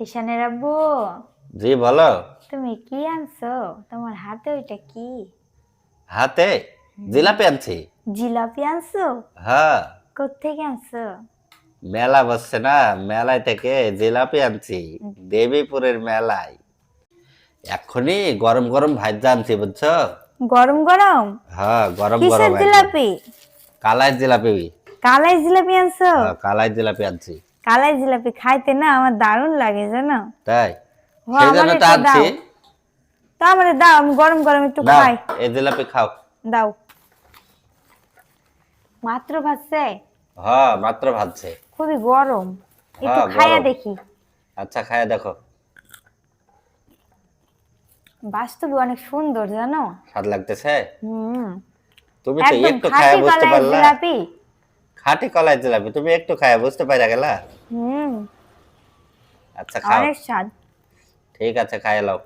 টিশানের আব্বু? জি বলো। তুমি কি আনছো? তোমার হাতে ওইটা কি? হাতে? জিলাপি আনছি। জিলাপি আনছো? হ্যাঁ। কোত্থেকে আনছো? মেলা বসছে না মেলায় থেকে জিলাপি আনছি দেবীপুরের মেলায়। এখনই গরম গরম ভাজা আনছি বুঝছ? গরম গরম? হ্যাঁ গরম গরম জিলাপি? কালাই জিলাপি। কালাই জিলাপি আনছো? হ্যাঁ, কালাই জিলাপি আনছি। কালাই জিলাপি খাইতে না আমার দারুণ লাগে জানো? তাই? সেই জন্য তো আনছি। তা আমারে দাও আমি গরম গরম একটু খাই। এই জিলাপি খাও। দাও। মাত্র ভাসছে হ্যাঁ মাত্র ভাজছে। খুবই গরম। একটু হ্যাঁ, দেখি। আচ্ছা খায় দেখো। বাস্তবে অনেক সুন্দর জানো? স্বাদ লাগতেছে? হুম। তুমি তো একটু খায় বুঝতে পারলা। জিলাপি। খাঁটি কলাই জিলাপি তুমি একটু খায় বুঝতে পাইরা গেলা? হুম। আচ্ছা খাও। অনেক স্বাদ। ঠিক আছে খাই লাও।